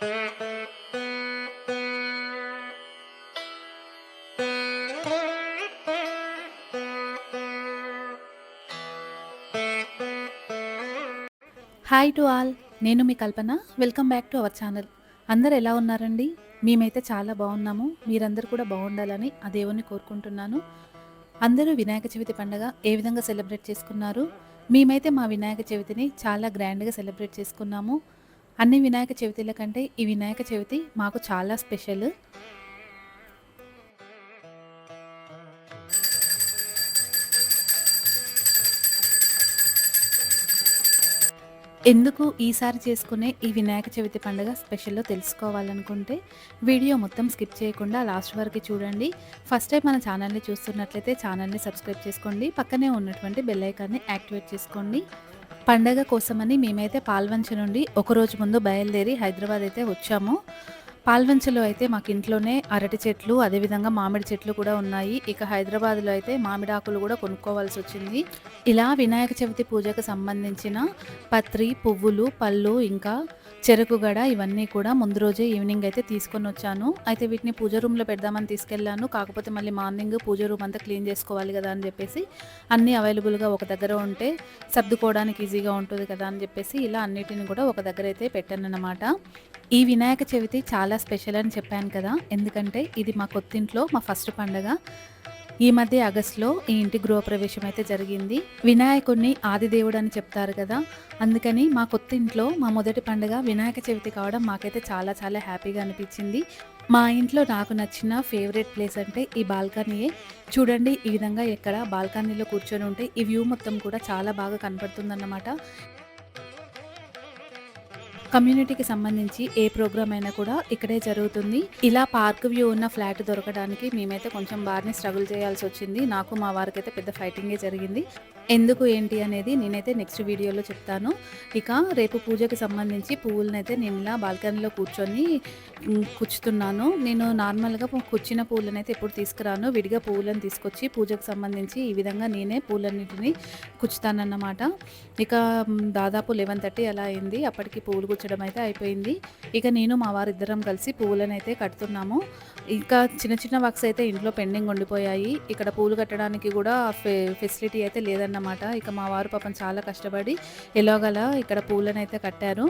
Hi to all నేను మీ Kalpana. Welcome back to our channel అందరు ఎలా ఉన్నారండి? మేమైతే చాలా బాగున్నాము. మీరందరూ కూడా బాగుండాలని ఆ దేవుణ్ణి కోరుకుంటున్నాను. అందరూ వినాయక చవితి పండుగ ఏ విధంగా సెలబ్రేట్ చేసుకున్నారు? మేమైతే మా వినాయక చవితిని చాలా గ్రాండ్గా సెలబ్రేట్ చేసుకున్నాము. అన్ని వినాయక చవితిల కంటే ఈ వినాయక చవితి మాకు చాలా స్పెషల్. ఎందుకు ఈసారి చేసుకునే ఈ వినాయక చవితి పండుగ స్పెషల్లో తెలుసుకోవాలనుకుంటే వీడియో మొత్తం స్కిప్ చేయకుండా లాస్ట్ వరకు చూడండి. ఫస్ట్ టైం మన ఛానల్ని చూస్తున్నట్లయితే ఛానల్ని సబ్స్క్రైబ్ చేసుకోండి. పక్కనే ఉన్నటువంటి బెల్ ఐకాన్ని యాక్టివేట్ చేసుకోండి. పండగ కోసమని మేమైతే పాల్వంచ నుండి ఒకరోజు ముందు బయలుదేరి హైదరాబాద్ అయితే వచ్చాము. పాల్వంచలో అయితే మాకు ఇంట్లోనే అరటి చెట్లు అదేవిధంగా మామిడి చెట్లు కూడా ఉన్నాయి. ఇక హైదరాబాద్లో అయితే మామిడి ఆకులు కూడా కొనుక్కోవాల్సి వచ్చింది ఇలా వినాయక చవితి పూజకు సంబంధించిన పత్రి పువ్వులు పళ్ళు ఇంకా చెరుకు గడ ఇవన్నీ కూడా ముందు రోజే ఈవినింగ్ అయితే తీసుకొని వచ్చాను అయితే వీటిని పూజ రూమ్లో పెడదామని తీసుకెళ్ళాను. కాకపోతే మళ్ళీ మార్నింగ్ పూజ రూమ్ అంతా క్లీన్ చేసుకోవాలి కదా అని చెప్పేసి అన్నీ అవైలబుల్గా ఒక దగ్గర ఉంటే సర్దుకోవడానికి ఈజీగా ఉంటుంది కదా అని చెప్పేసి ఇలా అన్నిటిని కూడా ఒక దగ్గర అయితే పెట్టాను అనమాట ఈ వినాయక చవితి చాలా స్పెషల్ అని చెప్పాను కదా. ఎందుకంటే ఇది మా కొత్తింట్లో మా ఫస్ట్ పండగ. ఈ మధ్య ఆగస్టులో ఈ ఇంటి గృహప్రవేశం అయితే జరిగింది. వినాయకుడిని ఆదిదేవుడు అని చెప్తారు కదా. అందుకని మా కొత్త ఇంట్లో మా మొదటి పండుగ వినాయక చవితి కావడం మాకైతే చాలా చాలా హ్యాపీగా అనిపించింది. మా ఇంట్లో నాకు నచ్చిన ఫేవరెట్ ప్లేస్ అంటే ఈ బాల్కనీయే చూడండి ఈ విధంగా ఎక్కడ బాల్కనీలో కూర్చొని ఉంటే ఈ వ్యూ మొత్తం కూడా చాలా బాగా కనపడుతుందన్నమాట. కమ్యూనిటీకి సంబంధించి ఏ ప్రోగ్రామ్ అయినా కూడా ఇక్కడే జరుగుతుంది. ఇలా పార్క్ వ్యూ ఉన్న ఫ్లాట్ దొరకడానికి మేమైతే కొంచెం బాగానే స్ట్రగుల్ చేయాల్సి వచ్చింది. నాకు మా వారికి అయితే పెద్ద ఫైటింగే జరిగింది. ఎందుకు ఏంటి అనేది నేనైతే నెక్స్ట్ వీడియోలో చెప్తాను. ఇక రేపు పూజకి సంబంధించి పువ్వులనైతే నేను ఇలా బాల్కనీలో కూర్చొని కూర్చుతున్నాను. కుచ్చుతున్నాను నేను నార్మల్గా కుచ్చిన పువ్వులను అయితే ఎప్పుడు తీసుకురాను. విడిగా పువ్వులను తీసుకొచ్చి పూజకు సంబంధించి ఈ విధంగా నేనే పూలన్నిటిని కుచ్చుతానన్నమాట ఇక దాదాపు లెవెన్ థర్టీ అలా అయింది. అప్పటికి పువ్వులు కుచ్చడం అయితే అయిపోయింది. ఇక నేను మా వారిద్దరం కలిసి పువ్వులను అయితే కడుతున్నాము. ఇంకా చిన్న చిన్న వర్క్స్ అయితే ఇంట్లో పెండింగ్ ఉండిపోయాయి. ఇక్కడ పూలు కట్టడానికి కూడా ఫె ఫెసిలిటీ అయితే లేదన్నమాట. ఇక మా వారు పాపం చాలా కష్టపడి ఎలాగల ఇక్కడ పూలను అయితే కట్టారు.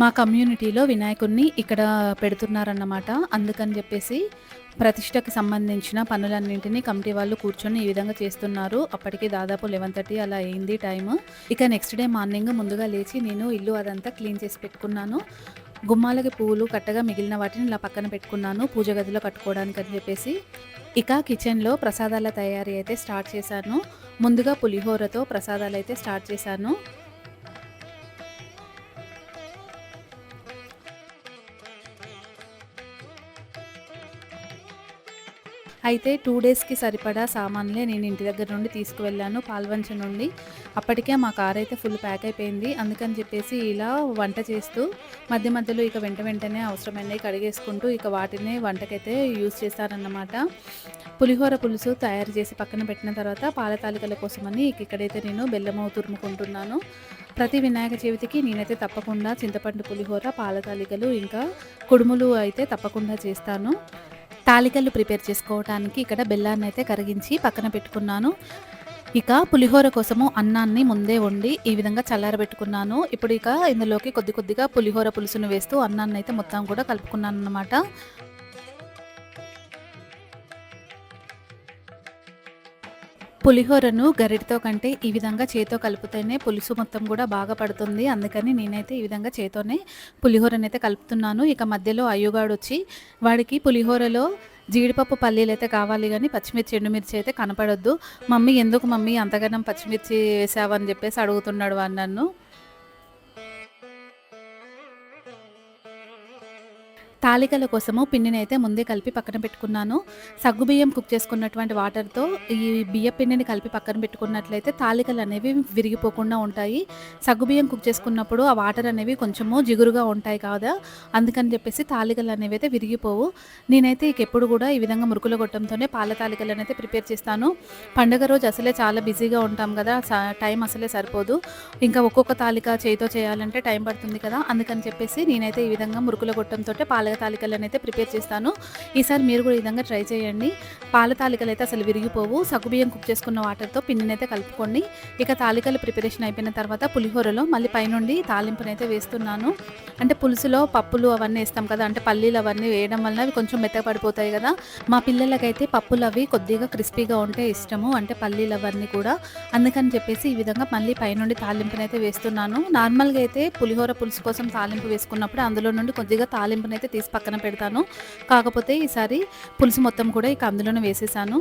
మా కమ్యూనిటీలో వినాయకుడిని ఇక్కడ పెడుతున్నారన్నమాట. అందుకని చెప్పేసి ప్రతిష్టకి సంబంధించిన పనులన్నింటినీ కమిటీ వాళ్ళు కూర్చొని ఈ విధంగా చేస్తున్నారు. అప్పటికి దాదాపు లెవెన్ థర్టీ అలా అయింది టైం ఇక నెక్స్ట్ డే మార్నింగ్ ముందుగా లేచి నేను ఇల్లు అదంతా క్లీన్ చేసి పెట్టుకున్నాను. గుమ్మాలకి పువ్వులు కట్టగా మిగిలిన వాటిని ఇలా పక్కన పెట్టుకున్నాను. పూజ గదిలో కట్టుకోవడానికి అని చెప్పేసి. ఇక కిచెన్లో ప్రసాదాల తయారీ అయితే స్టార్ట్ చేశాను. ముందుగా పులిహోరతో ప్రసాదాలు అయితే స్టార్ట్ చేశాను. అయితే టూ డేస్కి సరిపడా సామాన్లే నేను ఇంటి దగ్గర నుండి తీసుకువెళ్ళాను పాల్వంచ నుండి. అప్పటికే మా కార్ అయితే ఫుల్ ప్యాక్ అయిపోయింది. అందుకని చెప్పేసి ఇలా వంట చేస్తూ మధ్య మధ్యలో ఇక వెంట వెంటనే అవసరమైనవి కడిగేసుకుంటూ ఇక వాటిని వంటకైతే యూజ్ చేస్తారన్నమాట. పులిహోర పులుసు తయారు చేసి పక్కన పెట్టిన తర్వాత పాల తాలికల కోసమని ఇక ఇక్కడైతే నేను బెల్లము తురుముకుంటున్నాను. ప్రతి వినాయక చవితికి నేనైతే తప్పకుండా చింతపండు పులిహోర పాల తాలికలు ఇంకా కుడుములు అయితే తప్పకుండా చేస్తాను. తాలికలు ప్రిపేర్ చేసుకోవడానికి ఇక్కడ బెల్లాన్ని అయితే కరిగించి పక్కన పెట్టుకున్నాను. ఇక పులిహోర కోసము అన్నాన్ని ముందే వండి ఈ విధంగా చల్లారబెట్టుకున్నాను. ఇప్పుడు ఇక ఇందులోకి కొద్ది కొద్దిగా పులిహోర పులుసును వేస్తూ అన్నాన్ని అయితే మొత్తం కూడా కలుపుకున్నాను అన్నమాట పులిహోరను గరిటతో కంటే ఈ విధంగా చేతో కలిపితేనే పులుసు మొత్తం కూడా బాగా పడుతుంది. అందుకని నేనైతే ఈ విధంగా చేతోనే అయితే కలుపుతున్నాను. ఇక మధ్యలో అయ్యుగాడు వచ్చి వాడికి పులిహోరలో జీడిపప్పు పల్లీలు అయితే కావాలి కానీ పచ్చిమిర్చి ఎండుమిర్చి అయితే కనపడొద్దు. మమ్మీ ఎందుకు మమ్మీ అంతగానం పచ్చిమిర్చి వేసావని చెప్పేసి అడుగుతున్నాడు వాడు నన్ను. తాలికల కోసము పిండిని అయితే ముందే కలిపి పక్కన పెట్టుకున్నాను. సగ్గుబియ్యం కుక్ చేసుకున్నటువంటి వాటర్తో ఈ బియ్య పిండిని కలిపి పక్కన పెట్టుకున్నట్లయితే తాలికలు అనేవి విరిగిపోకుండా ఉంటాయి. సగ్గుబియ్యం కుక్ చేసుకున్నప్పుడు ఆ వాటర్ అనేవి కొంచెము జిగురుగా ఉంటాయి కదా? అందుకని చెప్పేసి తాలికలు అనేవి అయితే విరిగిపోవు. నేనైతే ఇక ఎప్పుడు కూడా ఈ విధంగా మురుకుల గొట్టంతోనే పాల తాలికలను అయితే ప్రిపేర్ చేస్తాను. పండగ రోజు అసలే చాలా బిజీగా ఉంటాం కదా స- టైం అసలే సరిపోదు. ఇంకా ఒక్కొక్క తాలిక చేయితో చేయాలంటే టైం పడుతుంది కదా అందుకని చెప్పేసి నేనైతే ఈ విధంగా మురుకుల గొట్టంతో పాల తాలికలను అయితే ప్రిపేర్ చేస్తాను. ఈసారి మీరు కూడా ఈ విధంగా ట్రై చేయండి. పాల తాలికలు అయితే అసలు విరిగిపోవు. సగ్గుబియ్యం కుక్ చేసుకున్న వాటర్తో పిండిని అయితే కలుపుకోండి. ఇక తాలికలు ప్రిపరేషన్ అయిపోయిన తర్వాత పులిహోరలో మళ్ళీ పైనుండి తాలింపునైతే వేస్తున్నాను. అంటే పులుసులో పప్పులు అవన్నీ వేస్తాం కదా అంటే పల్లీలు అవన్నీ వేయడం వలన అవి కొంచెం మెత్తపడిపోతాయి కదా. మా పిల్లలకైతే పప్పులు అవి కొద్దిగా క్రిస్పీగా ఉంటే ఇష్టము అంటే పల్లీలు అవన్నీ కూడా. అందుకని చెప్పేసి ఈ విధంగా మళ్ళీ పైనుండి తాలింపునైతే వేస్తున్నాను. నార్మల్గా అయితే పులిహోర పులుసు కోసం తాలింపు వేసుకున్నప్పుడు అందులో నుండి కొద్దిగా తాలింపునైతే తీసి పక్కన పెడతాను. కాకపోతే ఈసారి పులుసు మొత్తం కూడా ఇక అందులోనే వేసేసాను.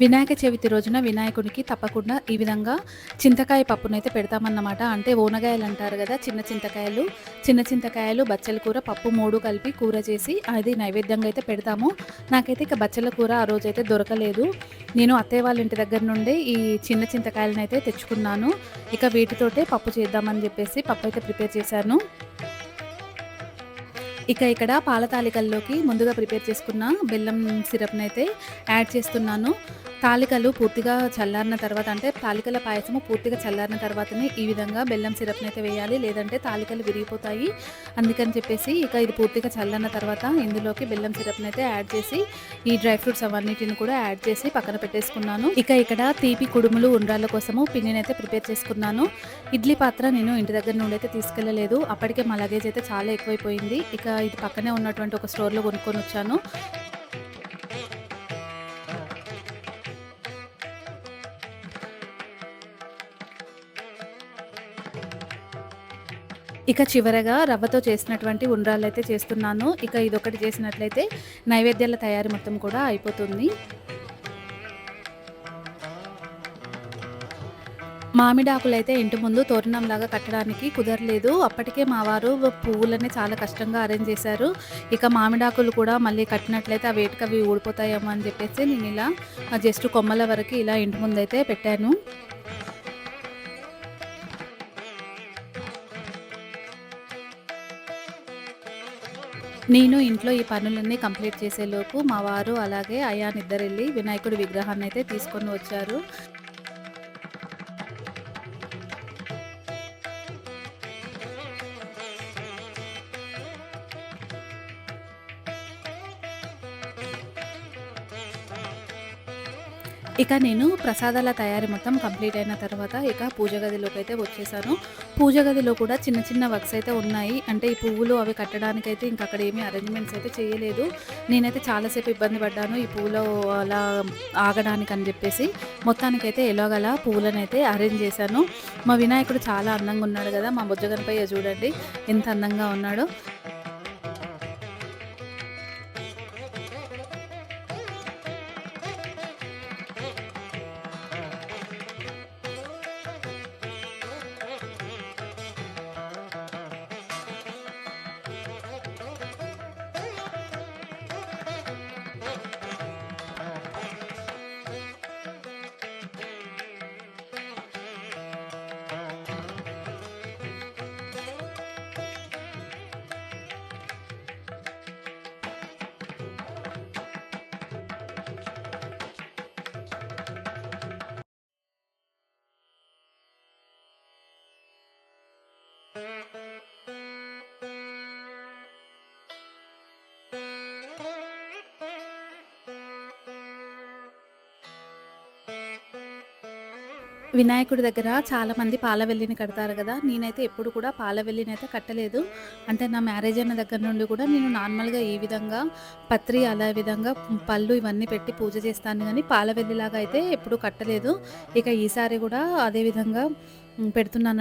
వినాయక చవితి రోజున వినాయకుడికి తప్పకుండా ఈ విధంగా చింతకాయ పప్పునైతే పెడతామన్నమాట. అంటే ఓనగాయలు అంటారు కదా చిన్న చింతకాయలు. చిన్న చింతకాయలు బచ్చల కూర పప్పు మూడు కలిపి కూర చేసి అది నైవేద్యంగా అయితే పెడతాము. నాకైతే ఇక బచ్చల కూర ఆ రోజైతే దొరకలేదు. నేను అత్తయ్య వాళ్ళ ఇంటి దగ్గర నుండి ఈ చిన్న చింతకాయలను అయితే తెచ్చుకున్నాను. ఇక వీటితోటే పప్పు చేద్దామని చెప్పేసి పప్పు అయితే ప్రిపేర్ చేశాను. ఇక ఇక్కడ పాల తాలికల్లోకి ముందుగా ప్రిపేర్ చేసుకున్న బెల్లం సిరప్ని అయితే యాడ్ చేస్తున్నాను. తాలికలు పూర్తిగా చల్లారిన తర్వాత అంటే తాలికల పాయసము పూర్తిగా చల్లారిన తర్వాతనే ఈ విధంగా బెల్లం సిరప్ని అయితే వేయాలి. లేదంటే తాలికలు విరిగిపోతాయి. అందుకని చెప్పేసి ఇక ఇది పూర్తిగా చల్లారిన తర్వాత ఇందులోకి బెల్లం సిరప్ని అయితే యాడ్ చేసి ఈ డ్రై ఫ్రూట్స్ అవన్నిటిని కూడా యాడ్ చేసి పక్కన పెట్టేసుకున్నాను. ఇక ఇక్కడ తీపి కుడుములు ఉండ్రాళ్ళ కోసము పిండిని అయితే ప్రిపేర్ చేసుకున్నాను. ఇడ్లీ పాత్ర నేను ఇంటి దగ్గర నుండి అయితే తీసుకెళ్ళలేదు. అప్పటికే మా లగేజ్ అయితే చాలా ఎక్కువైపోయింది. ఇక ఇది పక్కనే ఉన్నటువంటి ఒక స్టోర్లో కొనుక్కొని వచ్చాను. ఇక చివరగా రవ్వతో చేసినటువంటి ఉండ్రాలు అయితే చేస్తున్నాను. ఇక ఇదొకటి చేసినట్లయితే నైవేద్యాల తయారీ మొత్తం కూడా అయిపోతుంది. మామిడి ఆకులైతే అయితే ఇంటి ముందు తోరణంలాగా కట్టడానికి కుదరలేదు. అప్పటికే మా వారు పువ్వులని చాలా కష్టంగా అరేంజ్ చేశారు. ఇక మామిడాకులు కూడా మళ్ళీ కట్టినట్లయితే ఆ వేటికి అవి ఊడిపోతాయేమో అని చెప్పేసి నేను ఇలా జస్ట్ కొమ్మల వరకు ఇలా ఇంటి ముందు అయితే పెట్టాను. నేను ఇంట్లో ఈ పనులన్నీ కంప్లీట్ చేసేలోపు మా వారు అలాగే అయాన్ ఇద్దరు వెళ్ళి వినాయకుడి విగ్రహాన్ని అయితే తీసుకొని వచ్చారు. ఇక నేను ప్రసాదాల తయారీ మొత్తం కంప్లీట్ అయిన తర్వాత ఇక పూజ గదిలోకి అయితే వచ్చేసాను. పూజ గదిలో కూడా చిన్న చిన్న వర్క్స్ అయితే ఉన్నాయి. అంటే ఈ పువ్వులు అవి కట్టడానికి అయితే ఇంకా అక్కడ ఏమీ అరేంజ్మెంట్స్ అయితే చేయలేదు. నేనైతే చాలాసేపు ఇబ్బంది పడ్డాను ఈ పువ్వులో అలా ఆగడానికి అని చెప్పేసి. మొత్తానికైతే ఎలాగలా పువ్వులను అయితే అరేంజ్ చేశాను. మా వినాయకుడు చాలా అందంగా ఉన్నాడు కదా మా బుజ్జగనపయ్య చూడండి ఎంత అందంగా ఉన్నాడో. వినాయకుడి దగ్గర చాలామంది పాలవెల్లిని కడతారు కదా. నేనైతే ఎప్పుడు కూడా పాలవెల్లిని అయితే కట్టలేదు. అంటే నా మ్యారేజ్ అయిన దగ్గర నుండి కూడా నేను నార్మల్గా ఈ విధంగా పత్రి అలా విధంగా పళ్ళు ఇవన్నీ పెట్టి పూజ చేస్తాను. కానీ పాలవెల్లిలాగా అయితే ఎప్పుడు కట్టలేదు. ఇక ఈసారి కూడా అదే విధంగా పెడుతున్నాను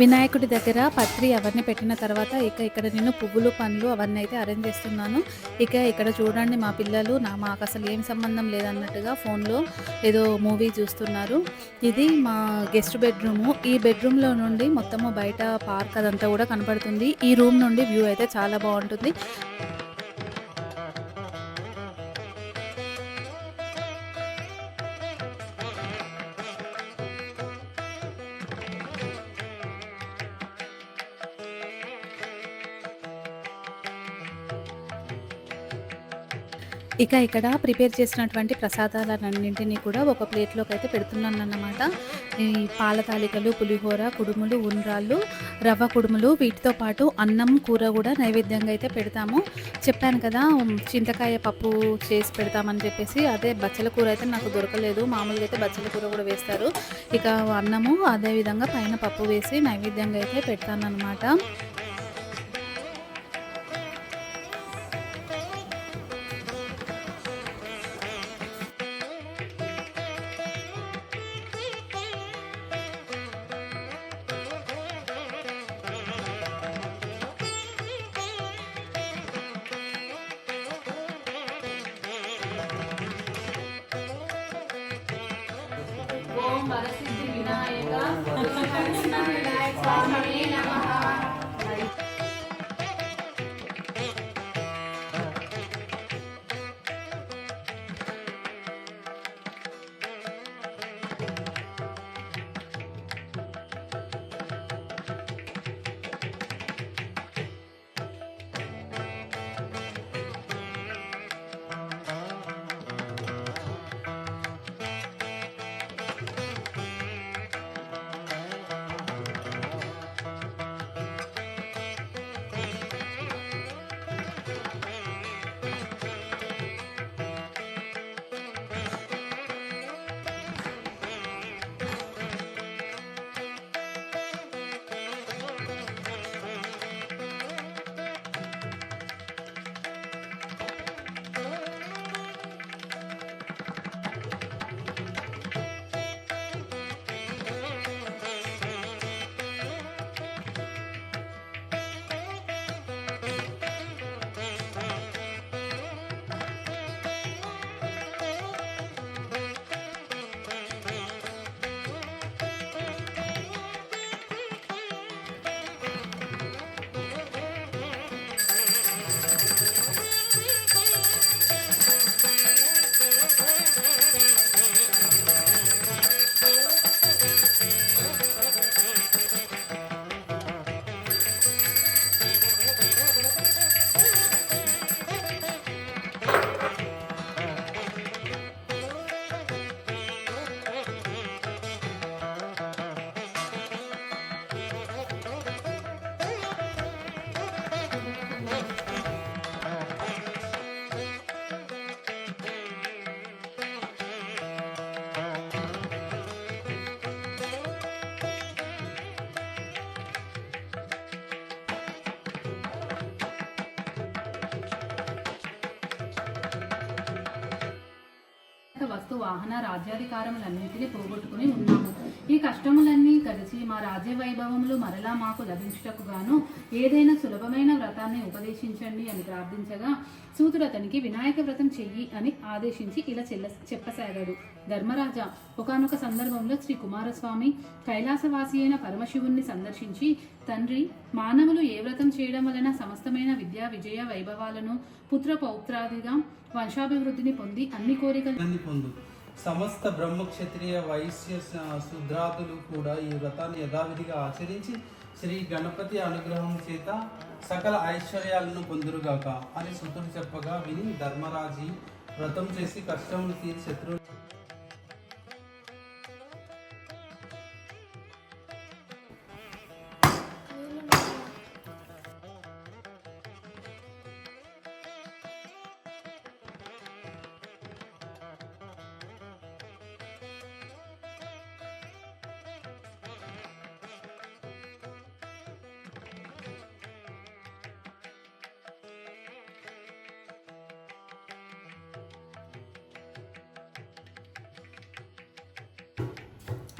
వినాయకుడి దగ్గర పత్రి అవన్నీ పెట్టిన తర్వాత ఇక ఇక్కడ నేను పువ్వులు పండ్లు అవన్నీ అయితే అరేంజ్ చేస్తున్నాను. ఇక ఇక్కడ చూడండి మా పిల్లలు నా మాకు అసలు ఏం సంబంధం లేదన్నట్టుగా ఫోన్లో ఏదో మూవీ చూస్తున్నారు. ఇది మా గెస్ట్ బెడ్రూము ఈ బెడ్రూమ్లో నుండి మొత్తము బయట పార్క్ అదంతా కూడా కనపడుతుంది. ఈ రూమ్ నుండి వ్యూ అయితే చాలా బాగుంటుంది. ఇక ఇక్కడ ప్రిపేర్ చేసినటువంటి ప్రసాదాలన్నింటినీ కూడా ఒక ప్లేట్లోకి అయితే పెడుతున్నాను అన్నమాట ఈ పాల తాలికలు పులిహోర కుడుములు ఉండ్రాళ్ళు రవ్వ కుడుములు వీటితో పాటు అన్నం కూర కూడా నైవేద్యంగా అయితే పెడతాము. చెప్పాను కదా చింతకాయ పప్పు చేసి పెడతామని చెప్పేసి అదే బచ్చల కూర అయితే నాకు దొరకలేదు. మామూలుగా అయితే బచ్చల కూర కూడా వేస్తారు. ఇక అన్నము అదే విధంగా పైన పప్పు వేసి నైవేద్యంగా అయితే పెడతాను అనమాట వరసిద్ధి వినాయక. వినాయక స్వామినే నమః వస్తు వాహన రాజ్యాధికారములన్నింటినీ పోగొట్టుకుని ఉన్నాము. ఈ కష్టములన్నీ కలిసి మా రాజ్య వైభవములు మరలా మాకు లభించుటకు గాను ఏదైనా సులభమైన వ్రతాన్ని ఉపదేశించండి అని ప్రార్థించగా సూతుడు అతనికి వినాయక వ్రతం చెయ్యి అని ఆదేశించి ఇలా చెల్ల చెప్పసాగాడు. ధర్మరాజా ఒకనొక సందర్భంలో శ్రీ కుమారస్వామి కైలాసవాసి అయిన పరమశివుణ్ణి సందర్శించి తండ్రి మానవులు ఏ వ్రతం చేయడం వలన సమస్తమైన విద్యా విజయ వైభవాలను పుత్ర పౌత్రాదిగా వంశాభివృద్ధిని పొంది అన్ని కోరికలు పొందు. సమస్త బ్రహ్మ క్షత్రియ వైశ్య శుద్రాదులు కూడా ఈ వ్రతాన్ని యథావిధిగా ఆచరించి శ్రీ గణపతి అనుగ్రహం చేత సకల ఐశ్వర్యాలను పొందురుగాక అని సుతుడు చెప్పగా విని ధర్మరాజి వ్రతం చేసి కష్టములు తీర్చి శత్రువు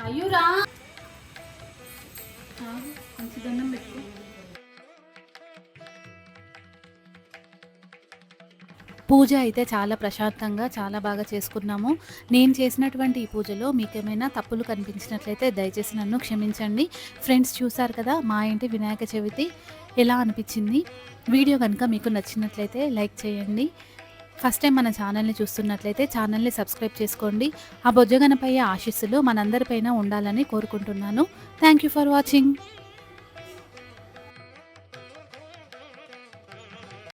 అయ్యురా. మంచి దండం పెట్టుకో పూజ అయితే చాలా ప్రశాంతంగా చాలా బాగా చేసుకున్నాము. నేను చేసినటువంటి ఈ పూజలో మీకు ఏమైనా తప్పులు కనిపించినట్లయితే దయచేసి నన్ను క్షమించండి. ఫ్రెండ్స్ చూసారు కదా మా ఇంటి వినాయక చవితి? ఎలా అనిపించింది? వీడియో కనుక మీకు నచ్చినట్లయితే లైక్ చేయండి. ఫస్ట్ టైం మన ఛానల్ని చూస్తున్నట్లయితే ఛానల్ని సబ్స్క్రైబ్ చేసుకోండి. ఆ బొజ్జగనపై ఆశీస్సులు మనందరిపైన ఉండాలని కోరుకుంటున్నాను. Thank you for watching